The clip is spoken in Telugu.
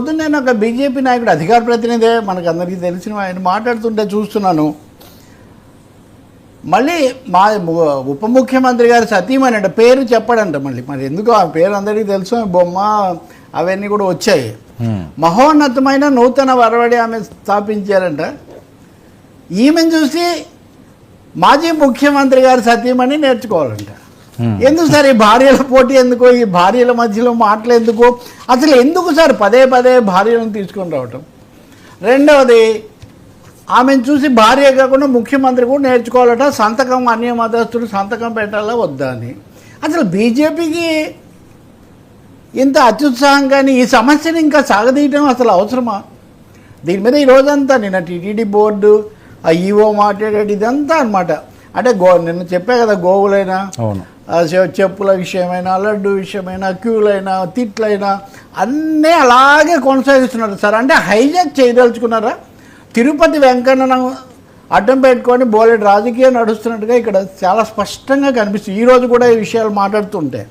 పొద్దున్న నేను ఒక బీజేపీ నాయకుడు అధికార ప్రతినిధే మనకు అందరికీ తెలిసిన ఆయన మాట్లాడుతుంటే చూస్తున్నాను. మళ్ళీ మా ఉప ముఖ్యమంత్రి గారు సతీమణి అంట పేరు చెప్పడంట మళ్ళీ. మరి ఎందుకు ఆ పేరు అందరికీ తెలుసు బొమ్మ అవన్నీ కూడా వచ్చాయి. మహోన్నతమైన నూతన వరవడి ఆమె స్థాపించారంట. ఈమెను చూసి మాజీ ముఖ్యమంత్రి గారు సతీమణి నేర్చుకోవాలంట. Hmm. ఎందుకు సార్ ఈ భార్యల పోటీ ఎందుకు? ఈ భార్యల మధ్యలో మాటలు ఎందుకో? అసలు ఎందుకు సార్ పదే పదే భార్యలను తీసుకొని రావటం? రెండవది ఆమెను చూసి భార్య కాకుండా ముఖ్యమంత్రి కూడా నేర్చుకోవాలట సంతకం అన్య మతస్థుడు సంతకం పెట్టాలా వద్దా అని. అసలు బీజేపీకి ఇంత అత్యుత్సాహం కానీ ఈ సమస్యను ఇంకా సాగదీయటం అసలు అవసరమా? దీని మీద ఈ నిన్న టీటీడీ బోర్డు ఆ ఈఓ మాట్లాడేది ఇదంతా అనమాట అంటే గో నిన్న చెప్పా కదా గోవులైనా చెప్పుల విషయమైనా లడ్డు విషయమైనా క్యూలైనా తిట్లైనా అన్నీ అలాగే కొనసాగిస్తున్నారు. సార్ అంటే హైజాక్ చేయదలుచుకున్నారా? తిరుపతి వెంకన్న అడ్డం పెట్టుకొని బోలెడు రాజకీయం నడుస్తున్నట్టుగా ఇక్కడ చాలా స్పష్టంగా కనిపిస్తుంది. ఈరోజు కూడా ఈ విషయాలు మాట్లాడుతుంటే.